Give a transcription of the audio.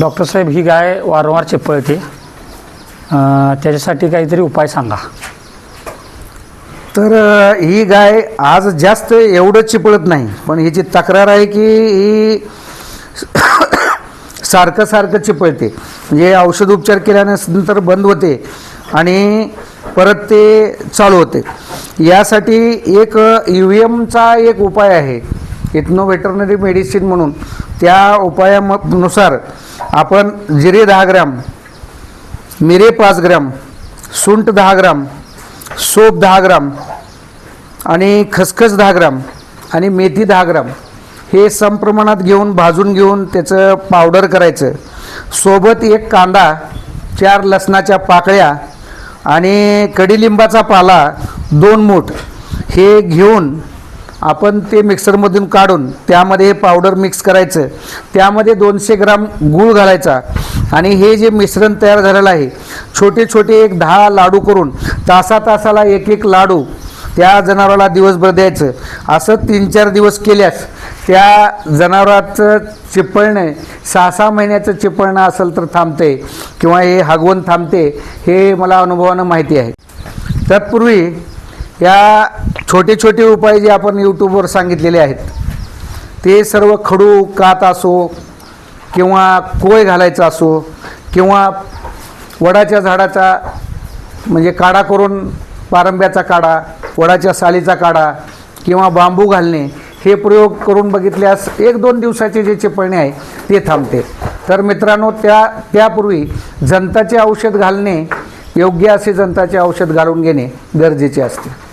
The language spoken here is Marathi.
डॉक्टर साहेब ही गाय वारंवार चिपळते. त्याच्यासाठी काहीतरी उपाय सांगा. तर ही गाय आज जास्त एवढं चिपळत नाही पण ह्याची तक्रार आहे की ही सारखं सारखं चिपळते. म्हणजे औषध उपचार केल्यानंतर बंद होते आणि परत ते चालू होते. यासाठी एक यू एमचा एक उपाय आहे. इथनो व्हेटरनरी मेडिसिन म्हणून. त्या उपायानुसार आपण जिरे दहा ग्रॅम मिरे पाच ग्रॅम सुंट दहा ग्राम सोप दहा ग्राम आणि खसखस दहा ग्राम आणि मेथी दहा ग्राम हे समप्रमाणात घेऊन भाजून घेऊन त्याचं पावडर करायचं. सोबत एक कांदा चार लसणाच्या पाकळ्या आणि कडीलिंबाचा पाला दोन मूठ हे घेऊन आपण ते मिक्सरमधून काढून त्यामध्ये पावडर मिक्स करायचं. त्यामध्ये दोनशे ग्राम गूळ घालायचा आणि हे जे मिश्रण तयार झालेलं आहे छोटे छोटे एक दहा लाडू करून तासा तासाला एक एक लाडू त्या जनावराला दिवसभर द्यायचं. असं तीन चार दिवस केल्यास त्या जनावराचं चिपळणं सहा सहा महिन्याचं चिपळणं असेल तर थांबते किंवा हे हगवण थांबते हे मला अनुभवानं माहिती आहे. तत्पूर्वी या छोटे छोटे उपाय जे आपण यूट्यूबवर सांगितलेले आहेत ते सर्व खडू कात असो किंवा कोय घालायचा असो किंवा वडाच्या झाडाचा म्हणजे काढा करून पारंब्याचा काढा वडाच्या सालीचा काढा किंवा बांबू घालणे हे प्रयोग करून बघितल्यास एक दोन दिवसाचे जे चिपळणे आहे ते थांबते. तर मित्रांनो त्या त्यापूर्वी जंताचे औषध घालणे योग्य असे जंताचे औषध घालून घेणे गरजेचे असते.